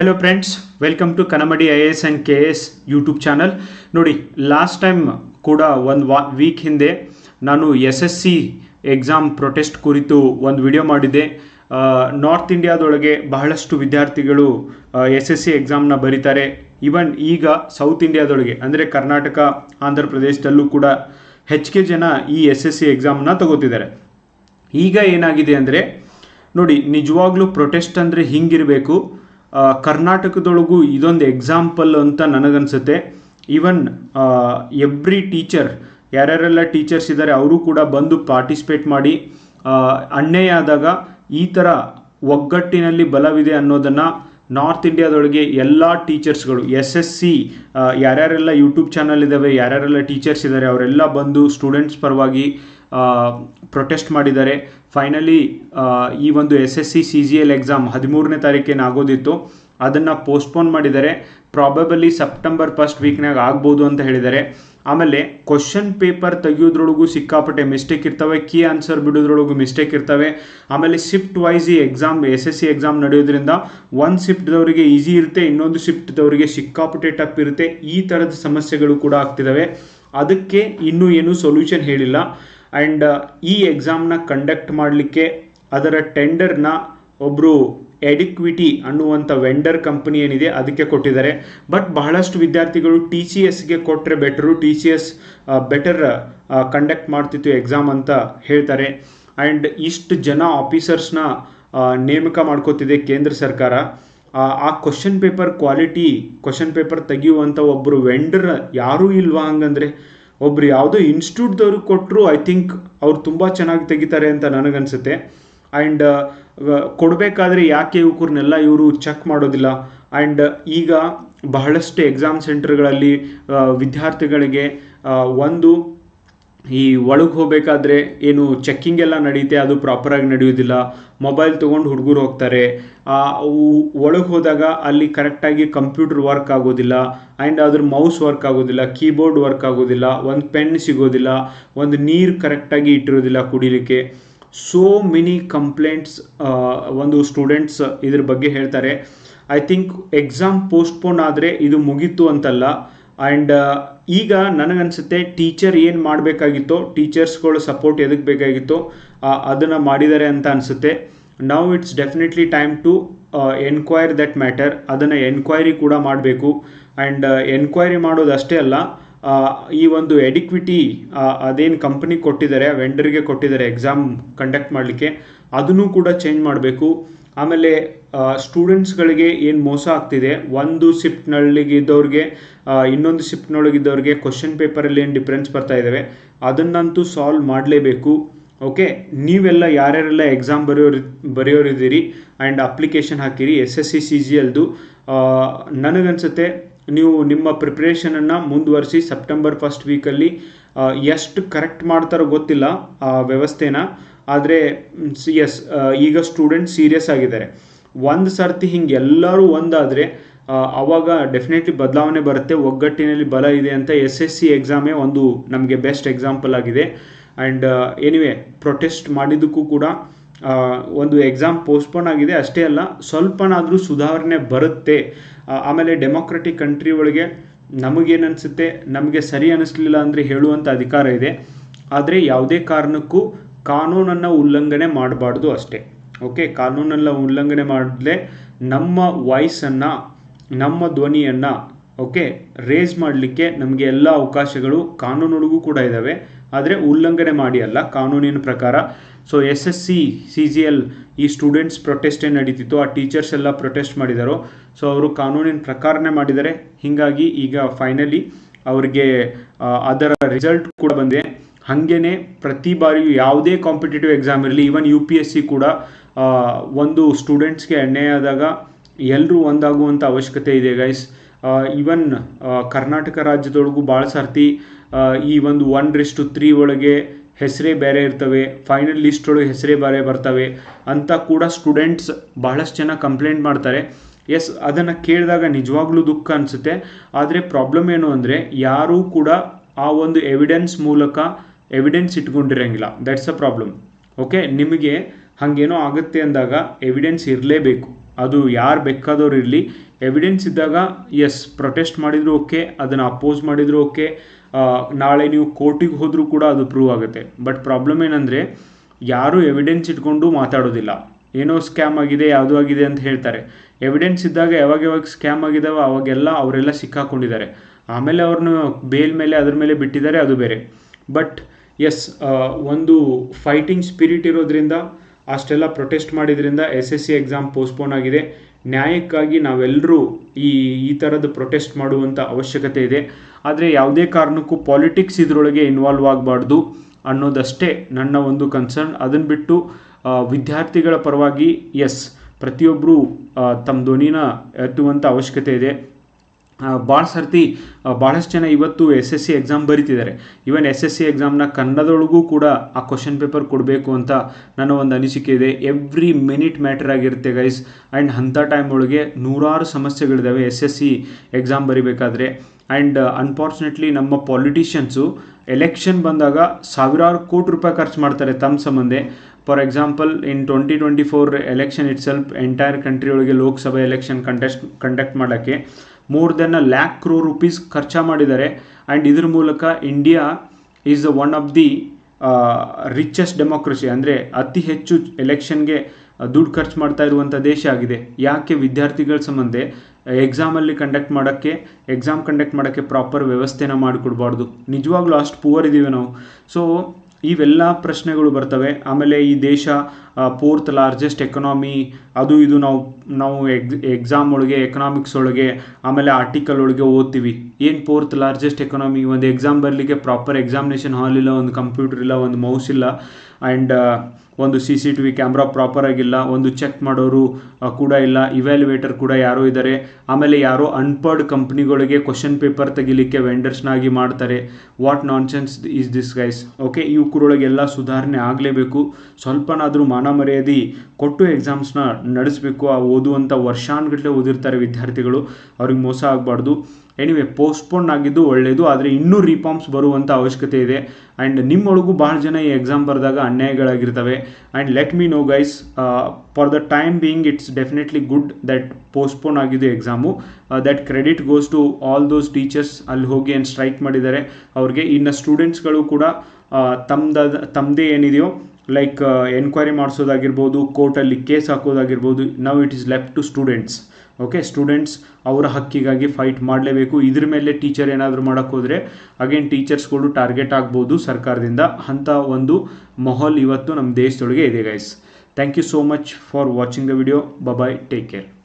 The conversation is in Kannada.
Hello friends welcome to Kanamadi I S and K S YouTube channel ನೋಡಿ ಲಾಸ್ಟ್ ಟೈಮ್ ಕೂಡ ಒಂದು ವಾ ವೀಕ್ ಹಿಂದೆ ನಾನು S S C exam protest ಕುರಿತು ಒಂದು ವಿಡಿಯೋ ಮಾಡಿದೆ ನಾರ್ತ್ ಇಂಡಿಯಾದೊಳಗೆ ಬಹಳಷ್ಟು ವಿದ್ಯಾರ್ಥಿಗಳು ಎಸ್ ಎಸ್ ಸಿ ಎಕ್ಸಾಮ್ನ ಬರೀತಾರೆ. ಈವನ್ ಈಗ ಸೌತ್ ಇಂಡಿಯಾದೊಳಗೆ ಅಂದರೆ ಕರ್ನಾಟಕ, ಆಂಧ್ರ ಪ್ರದೇಶದಲ್ಲೂ ಕೂಡ ಹೆಚ್ಚಿಗೆ ಜನ ಈ ಎಸ್ ಎಸ್ ಸಿ ಎಕ್ಸಾಮ್ನ ತಗೋತಿದ್ದಾರೆ. ಈಗ ಏನಾಗಿದೆ ಅಂದರೆ, ನೋಡಿ, ನಿಜವಾಗ್ಲೂ ಪ್ರೊಟೆಸ್ಟ್ ಅಂದರೆ ಹಿಂಗಿರಬೇಕು. ಕರ್ನಾಟಕದೊಳಗೂ ಇದೊಂದು ಎಕ್ಸಾಂಪಲ್ ಅಂತ ನನಗನ್ಸುತ್ತೆ. ಈವನ್ ಎವ್ರಿ ಟೀಚರ್ ಯಾರ್ಯಾರೆಲ್ಲ ಟೀಚರ್ಸ್ ಇದ್ದಾರೆ ಅವರು ಕೂಡ ಬಂದು ಪಾರ್ಟಿಸಿಪೇಟ್ ಮಾಡಿ ಅಣ್ಣೆಯಾದಾಗ ಈ ಥರ ಒಗ್ಗಟ್ಟಿನಲ್ಲಿ ಬಲವಿದೆ ಅನ್ನೋದನ್ನು ನಾರ್ತ್ ಇಂಡಿಯಾದೊಳಗೆ ಎಲ್ಲ ಟೀಚರ್ಸ್ಗಳು ಎಸ್ ಎಸ್ ಸಿ ಯಾರ್ಯಾರೆಲ್ಲ ಯೂಟ್ಯೂಬ್ ಚಾನಲ್ ಇದ್ದಾವೆ ಯಾರ್ಯಾರೆಲ್ಲ ಟೀಚರ್ಸ್ ಇದ್ದಾರೆ ಅವರೆಲ್ಲ ಬಂದು ಸ್ಟೂಡೆಂಟ್ಸ್ ಪರವಾಗಿ ಪ್ರೊಟೆಸ್ಟ್ ಮಾಡಿದ್ದಾರೆ. ಫೈನಲಿ ಈ ಒಂದು S S C C G L exam ಹದಿಮೂರನೇ ತಾರೀಕೇನು ಆಗೋದಿತ್ತು ಅದನ್ನು ಪೋಸ್ಟ್ಪೋನ್ ಮಾಡಿದ್ದಾರೆ. ಪ್ರಾಬಬಲಿ ಸೆಪ್ಟೆಂಬರ್ ಫಸ್ಟ್ ವೀಕ್ನಾಗ ಆಗ್ಬೋದು ಅಂತ ಹೇಳಿದ್ದಾರೆ. ಆಮೇಲೆ ಕ್ವಶನ್ ಪೇಪರ್ ತೆಗಿಯೋದ್ರೊಳಗೂ ಸಿಕ್ಕಾಪಟ್ಟೆ ಮಿಸ್ಟೇಕ್ ಇರ್ತವೆ ಕೀ ಆನ್ಸರ್ ಬಿಡೋದ್ರೊಳಗೂ ಮಿಸ್ಟೇಕ್ ಇರ್ತವೆ. ಆಮೇಲೆ ಶಿಫ್ಟ್ ವೈಸ್ ಈ exam S S C exam ನಡೆಯೋದ್ರಿಂದ ಒಂದು ಶಿಫ್ಟ್ದವರಿಗೆ ಈಸಿ ಇರುತ್ತೆ, ಇನ್ನೊಂದು ಶಿಫ್ಟ್ದವರಿಗೆ ಸಿಕ್ಕಾಪಟ್ಟೆ ಟಪ್ ಇರುತ್ತೆ. ಈ ಥರದ ಸಮಸ್ಯೆಗಳು ಕೂಡ ಆಗ್ತಿದ್ದಾವೆ ಅದಕ್ಕೆ ಇನ್ನೂ ಏನು ಸೊಲ್ಯೂಷನ್ ಹೇಳಿಲ್ಲ. ಆ್ಯಂಡ್ ಈ ಎಕ್ಸಾಮ್ನ ಕಂಡಕ್ಟ್ ಮಾಡಲಿಕ್ಕೆ ಅದರ ಟೆಂಡರ್ನ ಒಬ್ಬರು ಎಡಿಕ್ವಿಟಿ ಅನ್ನುವಂಥ ವೆಂಡರ್ ಕಂಪನಿ ಏನಿದೆ ಅದಕ್ಕೆ ಕೊಟ್ಟಿದ್ದಾರೆ. ಬಟ್ ಬಹಳಷ್ಟು ವಿದ್ಯಾರ್ಥಿಗಳು ಟಿ ಸಿ ಎಸ್ಗೆ ಕೊಟ್ಟರೆ better T C S better conduct ಮಾಡ್ತಿತ್ತು ಎಕ್ಸಾಮ್ ಅಂತ ಹೇಳ್ತಾರೆ. ಆ್ಯಂಡ್ ಇಷ್ಟು ಜನ ಆಫೀಸರ್ಸ್ನ ನೇಮಕ ಮಾಡ್ಕೋತಿದೆ ಕೇಂದ್ರ ಸರ್ಕಾರ. ಆ, ಆ question paper quality question paper ತೆಗೆಯುವಂಥ ಒಬ್ಬರು ವೆಂಡರ್ ಯಾರೂ ಇಲ್ವಾ ಹಂಗಂದ್ರೆ? ಒಬ್ರು ಯಾವುದೋ ಇನ್ಸ್ಟಿಟ್ಯೂಟ್ದವ್ರಿಗೆ ಕೊಟ್ಟರು ಐ ಥಿಂಕ್ ಅವ್ರು ತುಂಬ ಚೆನ್ನಾಗಿ ತೆಗಿತಾರೆ ಅಂತ ನನಗನ್ಸುತ್ತೆ. ಆ್ಯಂಡ್ ಕೊಡಬೇಕಾದ್ರೆ ಯಾಕೆ ಇವ್ರನ್ನೆಲ್ಲ ಇವರು ಚೆಕ್ ಮಾಡೋದಿಲ್ಲ? ಆ್ಯಂಡ್ ಈಗ ಬಹಳಷ್ಟು ಎಕ್ಸಾಮ್ ಸೆಂಟರ್ಗಳಲ್ಲಿ ವಿದ್ಯಾರ್ಥಿಗಳಿಗೆ ಒಂದು ಈ ಒಳಗೆ ಹೋಗಬೇಕಾದ್ರೆ ಏನು ಚೆಕ್ಕಿಂಗ್ ಎಲ್ಲ ನಡೆಯುತ್ತೆ ಅದು ಪ್ರಾಪರಾಗಿ ನಡೆಯೋದಿಲ್ಲ. ಮೊಬೈಲ್ ತೊಗೊಂಡು ಹುಡುಗರು ಹೋಗ್ತಾರೆ. ಒಳಗೆ ಹೋದಾಗ ಅಲ್ಲಿ ಕರೆಕ್ಟಾಗಿ ಕಂಪ್ಯೂಟರ್ ವರ್ಕ್ ಆಗೋದಿಲ್ಲ. ಆ್ಯಂಡ್ ಅದ್ರ ಮೌಸ್ ವರ್ಕ್ ಆಗೋದಿಲ್ಲ ಕೀಬೋರ್ಡ್ ವರ್ಕ್ ಆಗೋದಿಲ್ಲ, ಒಂದು ಪೆನ್ ಸಿಗೋದಿಲ್ಲ, ಒಂದು ನೀರು ಕರೆಕ್ಟಾಗಿ ಇಟ್ಟಿರೋದಿಲ್ಲ ಕುಡಿಲಿಕ್ಕೆ. ಸೋ ಮೆನಿ ಕಂಪ್ಲೇಂಟ್ಸ್ ಒಂದು ಸ್ಟೂಡೆಂಟ್ಸ್ ಇದ್ರ ಬಗ್ಗೆ ಹೇಳ್ತಾರೆ. ಐ ಥಿಂಕ್ ಎಕ್ಸಾಮ್ ಪೋಸ್ಟ್ಪೋನ್ ಆದರೆ ಇದು ಮುಗೀತು ಅಂತಲ್ಲ. ಆ್ಯಂಡ್ ಈಗ ನನಗನ್ಸುತ್ತೆ ಟೀಚರ್ ಏನು ಮಾಡಬೇಕಾಗಿತ್ತೋ ಟೀಚರ್ಸ್ಗಳು ಸಪೋರ್ಟ್ ಎದಕ್ಕೆ ಬೇಕಾಗಿತ್ತೋ ಅದನ್ನು ಮಾಡಿದ್ದಾರೆ ಅಂತ ಅನಿಸುತ್ತೆ. ನಾವು it's definitely time to enquire that matter ಅದನ್ನು ಎನ್ಕ್ವೈರಿ ಕೂಡ ಮಾಡಬೇಕು. ಆ್ಯಂಡ್ ಎನ್ಕ್ವೈರಿ ಮಾಡೋದು ಅಷ್ಟೇ ಅಲ್ಲ ಈ ಒಂದು ಎಡಿಕ್ವಿಟಿ ಅದೇನು ಕಂಪ್ನಿಗೆ ಕೊಟ್ಟಿದ್ದಾರೆ ವೆಂಡರ್ಗೆ ಕೊಟ್ಟಿದ್ದಾರೆ ಎಕ್ಸಾಮ್ ಕಂಡಕ್ಟ್ ಮಾಡಲಿಕ್ಕೆ, ಅದನ್ನು ಕೂಡ ಚೇಂಜ್ ಮಾಡಬೇಕು. ಆಮೇಲೆ ಸ್ಟೂಡೆಂಟ್ಸ್ಗಳಿಗೆ ಏನು ಮೋಸ ಆಗ್ತಿದೆ? ಒಂದು ಶಿಫ್ಟ್ನಲ್ಲಿಗಿದ್ದವ್ರಿಗೆ ಇನ್ನೊಂದು ಶಿಫ್ಟ್ನೊಳಗಿದ್ದವ್ರಿಗೆ ಕ್ವಶನ್ ಪೇಪರಲ್ಲಿ ಏನು ಡಿಫ್ರೆನ್ಸ್ ಬರ್ತಾ ಇದ್ದಾವೆ ಅದನ್ನಂತೂ ಸಾಲ್ವ್ ಮಾಡಲೇಬೇಕು. ಓಕೆ ನೀವೆಲ್ಲ ಯಾರ್ಯಾರೆಲ್ಲ ಎಕ್ಸಾಮ್ ಬರೆಯೋರು, ಬರೆಯೋರಿದ್ದೀರಿ ಆ್ಯಂಡ್ ಅಪ್ಲಿಕೇಶನ್ ಹಾಕಿರಿ S S C C G ಎಲ್ದು ನನಗನ್ಸುತ್ತೆ ನೀವು ನಿಮ್ಮ ಪ್ರಿಪ್ರೇಷನನ್ನು ಮುಂದುವರಿಸಿ ಸೆಪ್ಟೆಂಬರ್ ಫಸ್ಟ್ ವೀಕಲ್ಲಿ ಎಷ್ಟು ಕರೆಕ್ಟ್ ಮಾಡ್ತಾರೋ ಗೊತ್ತಿಲ್ಲ ಆ ವ್ಯವಸ್ಥೆನ. ಆದರೆ ಎಸ್ ಈಗ ಸ್ಟೂಡೆಂಟ್ ಸೀರಿಯಸ್ ಆಗಿದ್ದಾರೆ. ಒಂದು ಸರ್ತಿ ಹಿಂಗೆ ಎಲ್ಲರೂ ಒಂದಾದರೆ ಅವಾಗ ಡೆಫಿನೆಟ್ಲಿ ಬದಲಾವಣೆ ಬರುತ್ತೆ, ಒಗ್ಗಟ್ಟಿನಲ್ಲಿ ಬಲ ಇದೆ ಅಂತ ಎಸ್ ಎಸ್ ಸಿ ಎಕ್ಸಾಮೇ ಒಂದು ನಮಗೆ ಬೆಸ್ಟ್ ಎಕ್ಸಾಂಪಲ್ ಆಗಿದೆ. ಆ್ಯಂಡ್ ಎನಿವೆ ಪ್ರೊಟೆಸ್ಟ್ ಮಾಡಿದ್ದಕ್ಕೂ ಕೂಡ ಒಂದು ಎಕ್ಸಾಮ್ ಪೋಸ್ಟ್ಪೋನ್ ಆಗಿದೆ. ಅಷ್ಟೇ ಅಲ್ಲ, ಸ್ವಲ್ಪನಾದರೂ ಸುಧಾರಣೆ ಬರುತ್ತೆ. ಆಮೇಲೆ ಡೆಮೋಕ್ರೆಟಿಕ್ ಕಂಟ್ರಿ ಒಳಗೆ ನಮಗೇನನ್ಸುತ್ತೆ, ನಮಗೆ ಸರಿ ಅನ್ನಿಸ್ಲಿಲ್ಲ ಅಂದರೆ ಹೇಳುವಂಥ ಅಧಿಕಾರ ಇದೆ. ಆದರೆ ಯಾವುದೇ ಕಾರಣಕ್ಕೂ ಕಾನೂನನ್ನು ಉಲ್ಲಂಘನೆ ಮಾಡಬಾರ್ದು ಅಷ್ಟೇ. ಓಕೆ, ಕಾನೂನನ್ನು ಉಲ್ಲಂಘನೆ ಮಾಡದೆ ನಮ್ಮ ವಾಯ್ಸನ್ನು ನಮ್ಮ ಧ್ವನಿಯನ್ನು, ಓಕೆ ರೇಸ್ ಮಾಡಲಿಕ್ಕೆ ನಮಗೆ ಎಲ್ಲ ಅವಕಾಶಗಳು ಕಾನೂನುಗೂ ಕೂಡ ಇದ್ದಾವೆ ಆದರೆ ಉಲ್ಲಂಘನೆ ಮಾಡಿ ಅಲ್ಲ, ಕಾನೂನಿನ ಪ್ರಕಾರ. So S S C C G L ಈ ಸ್ಟೂಡೆಂಟ್ಸ್ ಪ್ರೊಟೆಸ್ಟ್ ಏನು ನಡೀತಿತ್ತು, ಆ ಟೀಚರ್ಸ್ ಎಲ್ಲ ಪ್ರೊಟೆಸ್ಟ್ ಮಾಡಿದರು ಸೊ ಅವರು ಕಾನೂನಿನ ಪ್ರಕಾರನೇ ಮಾಡಿದ್ದಾರೆ ಹೀಗಾಗಿ ಈಗ ಫೈನಲಿ ಅವರಿಗೆ ಅದರ ರಿಸಲ್ಟ್ ಕೂಡ ಬಂದಿದೆ. ಹಾಗೇನೆ ಪ್ರತಿ ಬಾರಿಯೂ ಯಾವುದೇ ಕಾಂಪಿಟೇಟಿವ್ ಎಕ್ಸಾಮ್ ಇರಲಿ even U P S C ಕೂಡ ಒಂದು ಸ್ಟೂಡೆಂಟ್ಸ್ಗೆ ಅನ್ಯಾಯ ಆದಾಗ ಎಲ್ಲರೂ ಒಂದಾಗುವಂಥ ಅವಶ್ಯಕತೆ ಇದೆ ಗೈಸ್ ಈವನ್ ಕರ್ನಾಟಕ ರಾಜ್ಯದೊಳಗೂ ಭಾಳ ಸರ್ತಿ ಈ ಒಂದು ಒನ್ ರಿಸ್ಟು ತ್ರೀ ಒಳಗೆ ಹೆಸರೇ ಬೇರೆ ಇರ್ತವೆ ಫೈನಲ್ ಲಿಸ್ಟ್ ಒಳಗೆ ಹೆಸರೇ ಬೇರೆ ಬರ್ತವೆ ಅಂತ ಕೂಡ ಸ್ಟೂಡೆಂಟ್ಸ್ ಬಹಳಷ್ಟು ಜನ ಕಂಪ್ಲೇಂಟ್ ಮಾಡ್ತಾರೆ. ಎಸ್ ಅದನ್ನು ಕೇಳಿದಾಗ ನಿಜವಾಗ್ಲೂ ದುಃಖ ಅನಿಸುತ್ತೆ. ಆದರೆ ಪ್ರಾಬ್ಲಮ್ ಏನು ಅಂದರೆ, ಯಾರೂ ಕೂಡ ಆ ಒಂದು ಎವಿಡೆನ್ಸ್ ಮೂಲಕ ಎವಿಡೆನ್ಸ್ ಇಟ್ಕೊಂಡಿರಂಗಿಲ್ಲ. ದಟ್ಸ್ ಅ ಪ್ರಾಬ್ಲಮ್ ಓಕೆ ನಿಮಗೆ ಹಾಗೇನೋ ಆಗುತ್ತೆ ಅಂದಾಗ ಎವಿಡೆನ್ಸ್ ಇರಲೇಬೇಕು. ಅದು ಯಾರು ಬೇಕಾದವ್ರು ಇರಲಿ. ಎವಿಡೆನ್ಸ್ ಇದ್ದಾಗ ಎಸ್ ಪ್ರೊಟೆಸ್ಟ್ ಮಾಡಿದ್ರು ಓಕೆ ಅದನ್ನು ಅಪೋಸ್ ಮಾಡಿದ್ರು ಓಕೆ ನಾಳೆ ನೀವು ಕೋರ್ಟಿಗೆ ಹೋದರೂ ಕೂಡ ಅದು ಪ್ರೂವ್ ಆಗುತ್ತೆ. ಬಟ್ ಪ್ರಾಬ್ಲಮ್ ಏನಂದರೆ, ಯಾರೂ ಎವಿಡೆನ್ಸ್ ಇಟ್ಕೊಂಡು ಮಾತಾಡೋದಿಲ್ಲ. ಏನೋ ಸ್ಕ್ಯಾಮ್ ಆಗಿದೆ, ಯಾವುದು ಆಗಿದೆ ಅಂತ ಹೇಳ್ತಾರೆ. ಎವಿಡೆನ್ಸ್ ಇದ್ದಾಗ ಯಾವಾಗ ಯಾವಾಗ ಸ್ಕ್ಯಾಮ್ ಆಗಿದಾವೆ ಅವಾಗೆಲ್ಲ ಅವರೆಲ್ಲ ಸಿಕ್ಕಾಕೊಂಡಿದ್ದಾರೆ. ಆಮೇಲೆ ಅವ್ರನ್ನ ಬೇಲ್ ಮೇಲೆ, ಅದ್ರ ಮೇಲೆ ಬಿಟ್ಟಿದ್ದಾರೆ, ಅದು ಬೇರೆ. ಬಟ್ ಎಸ್ ಒಂದು ಫೈಟಿಂಗ್ ಸ್ಪಿರಿಟ್ ಇರೋದ್ರಿಂದ, ಅಷ್ಟೆಲ್ಲ ಪ್ರೊಟೆಸ್ಟ್ ಮಾಡಿದ್ರಿಂದ S S C exam postpone ಆಗಿದೆ. ನ್ಯಾಯಕ್ಕಾಗಿ ನಾವೆಲ್ಲರೂ ಈ ಈ ಥರದ ಪ್ರೊಟೆಸ್ಟ್ ಮಾಡುವಂಥ ಅವಶ್ಯಕತೆ ಇದೆ. ಆದರೆ ಯಾವುದೇ ಕಾರಣಕ್ಕೂ ಪಾಲಿಟಿಕ್ಸ್ ಇದರೊಳಗೆ ಇನ್ವಾಲ್ವ್ ಆಗಬಾರ್ದು ಅನ್ನೋದಷ್ಟೇ ನನ್ನ ಒಂದು ಕನ್ಸರ್ನ್ ಅದನ್ನು ಬಿಟ್ಟು ವಿದ್ಯಾರ್ಥಿಗಳ ಪರವಾಗಿ ಎಸ್ ಪ್ರತಿಯೊಬ್ಬರೂ ತಮ್ಮ ಧ್ವನಿನ ಎತ್ತುವಂಥ ಅವಶ್ಯಕತೆ ಇದೆ. ಭಾಳ ಸರ್ತಿ ಭಾಳಷ್ಟು ಜನ ಇವತ್ತು ಎಸ್ ಎಸ್ ಸಿ ಎಕ್ಸಾಮ್ ಬರೀತಿದ್ದಾರೆ. ಇವನ್ ಎಸ್ ಎಸ್ ಸಿ ಎಕ್ಸಾಮ್ನ ಕನ್ನಡದೊಳಗೂ ಕೂಡ ಆ ಕ್ವಶನ್ ಪೇಪರ್ ಕೊಡಬೇಕು ಅಂತ ನನ್ನ ಒಂದು ಅನಿಸಿಕೆ ಇದೆ. ಎವ್ರಿ ಮಿನಿಟ್ ಮ್ಯಾಟರ್ ಆಗಿರುತ್ತೆ ಗೈಸ್ ಆ್ಯಂಡ್ ಅಂಥ ಟೈಮ್ ಒಳಗೆ ನೂರಾರು ಸಮಸ್ಯೆಗಳಿದ್ದಾವೆ ಎಸ್ ಎಸ್ ಸಿ ಎಕ್ಸಾಮ್ ಬರಿಬೇಕಾದ್ರೆ. ಆ್ಯಂಡ್ ಅನ್ಫಾರ್ಚುನೇಟ್ಲಿ ನಮ್ಮ ಪಾಲಿಟಿಷಿಯನ್ಸು ಎಲೆಕ್ಷನ್ ಬಂದಾಗ ಸಾವಿರಾರು ಕೋಟಿ ರೂಪಾಯಿ ಖರ್ಚು ಮಾಡ್ತಾರೆ ತಮ್ಮ ಸಂಬಂಧೆ. For example in twenty twenty four election itself entire country ಒಳಗೆ ಲೋಕಸಭೆ ಎಲೆಕ್ಷನ್ ಕಂಟೆಸ್ಟ್ ಕಂಡಕ್ಟ್ ಮಾಡೋಕ್ಕೆ more than a lakh crore rupees ಖರ್ಚು ಮಾಡಿದ್ದಾರೆ. ಆ್ಯಂಡ್ ಇದ್ರ ಮೂಲಕ India is one of the richest democracy ಅಂದರೆ ಅತಿ ಹೆಚ್ಚು ಎಲೆಕ್ಷನ್ಗೆ ದುಡ್ಡು ಖರ್ಚು ಮಾಡ್ತಾ ಇರುವಂಥ ದೇಶ ಆಗಿದೆ. ಯಾಕೆ ವಿದ್ಯಾರ್ಥಿಗಳ ಸಂಬಂಧ? ಎಕ್ಸಾಮಲ್ಲಿ ಕಂಡಕ್ಟ್ ಮಾಡೋಕ್ಕೆ ಎಕ್ಸಾಮ್ ಕಂಡಕ್ಟ್ ಮಾಡೋಕ್ಕೆ ಪ್ರಾಪರ್ ವ್ಯವಸ್ಥೆನ ಮಾಡಿಕೊಡ್ಬಾರ್ದು. ನಿಜವಾಗ್ಲೂ ಅಷ್ಟು ಪೂವರ್ ಇದ್ದೀವಿ ನಾವು. ಸೊ ಇವೆಲ್ಲ ಪ್ರಶ್ನೆಗಳು ಬರ್ತವೆ. ಆಮೇಲೆ ಈ ದೇಶ ಫೋರ್ತ್ ಲಾರ್ಜೆಸ್ಟ್ ಎಕನಾಮಿ ಅದು ಇದು ನಾವು ನಾವು ಎಗ್ ಎಕ್ಸಾಮ್ ಒಳಗೆ ಎಕನಾಮಿಕ್ಸ್ ಒಳಗೆ, ಆಮೇಲೆ ಆರ್ಟಿಕಲ್ ಒಳಗೆ ಓದ್ತೀವಿ. ಏನು ಫೋರ್ತ್ ಲಾರ್ಜೆಸ್ಟ್ ಎಕನಾಮಿ ಒಂದು ಎಕ್ಸಾಮ್ ಬರಲಿಕ್ಕೆ ಪ್ರಾಪರ್ ಎಕ್ಸಾಮಿನೇಷನ್ ಹಾಲ್ ಇಲ್ಲ, ಒಂದು ಕಂಪ್ಯೂಟರ್ ಇಲ್ಲ, ಒಂದು ಮೌಸ್ ಇಲ್ಲ ಆ್ಯಂಡ್ ಒಂದು C C T V camera proper ಆಗಿಲ್ಲ, ಒಂದು ಚೆಕ್ ಮಾಡೋರು ಕೂಡ ಇಲ್ಲ ಇವ್ಯಾಲ್ಯುವೇಟರ್ ಕೂಡ ಯಾರೋ ಇದ್ದಾರೆ ಆಮೇಲೆ ಯಾರೋ ಅನ್ಪರ್ಡ್ ಕಂಪ್ನಿಗಳಿಗೆ ಕ್ವಶನ್ ಪೇಪರ್ ತೆಗಿಲಿಕ್ಕೆ ವೆಂಡರ್ಸ್ನಾಗಿ ಮಾಡ್ತಾರೆ. What nonsense is this guys okay ಇವಕ್ಕರೊಳಗೆಲ್ಲ ಸುಧಾರಣೆ ಆಗಲೇಬೇಕು. ಸ್ವಲ್ಪನಾದರೂ ಮಾನ ಮರ್ಯಾದೆ ಕೊಟ್ಟು ಎಕ್ಸಾಮ್ಸ್ನ ನಡೆಸಬೇಕು, ಆ ಓದುವಂಥ ವರ್ಷಾನ್ಗಟ್ಟಲೆ ಓದಿರ್ತಾರೆ ವಿದ್ಯಾರ್ಥಿಗಳು. ಅವ್ರಿಗೆ ಮೋಸ ಆಗಬಾರ್ದು. ಎನಿವೆ ಪೋಸ್ಟ್ಪೋನ್ ಆಗಿದ್ದು ಒಳ್ಳೆಯದು ಆದರೆ ಇನ್ನೂ ರಿಫಾರ್ಮ್ಸ್ ಬರುವಂಥ ಅವಶ್ಯಕತೆ ಇದೆ. ಆ್ಯಂಡ್ ನಿಮ್ಮೊಳಗೂ ಭಾಳ ಜನ ಈ ಎಕ್ಸಾಮ್ ಬರೆದಾಗ ಅನ್ಯಾಯಗಳಾಗಿರ್ತವೆ. And let me know guys for the time being it's definitely good that postpone ಆಗಿದ್ದು exam that credit goes to all those teachers ಅಲ್ಲಿ ಹೋಗಿ ಏನು ಸ್ಟ್ರೈಕ್ ಮಾಡಿದ್ದಾರೆ. ಅವ್ರಿಗೆ, ಇನ್ನು ಸ್ಟೂಡೆಂಟ್ಸ್ಗಳು ಕೂಡ ತಮ್ಮದ ತಮ್ಮದೇ ಏನಿದೆಯೋ ಲೈಕ್ ಎನ್ಕ್ವೈರಿ ಮಾಡಿಸೋದಾಗಿರ್ಬೋದು ಕೋರ್ಟಲ್ಲಿ ಕೇಸ್ ಹಾಕೋದಾಗಿರ್ಬೋದು ನಾವು it is left to students okay students ಅವರ ಹಕ್ಕಿಗಾಗಿ ಫೈಟ್ ಮಾಡಲೇಬೇಕು. ಇದ್ರ ಮೇಲೆ ಟೀಚರ್ ಏನಾದರೂ ಮಾಡೋಕ್ಕೋದ್ರೆ ಅಗೇನ್ ಟೀಚರ್ಸ್ಗಳು ಟಾರ್ಗೆಟ್ ಆಗ್ಬೋದು ಸರ್ಕಾರದಿಂದ. ಅಂಥ ಒಂದು ಮೊಹಲ್ ಇವತ್ತು ನಮ್ಮ ದೇಶದೊಳಗೆ ಇದೆ guys thank you so much for watching the video bye bye take care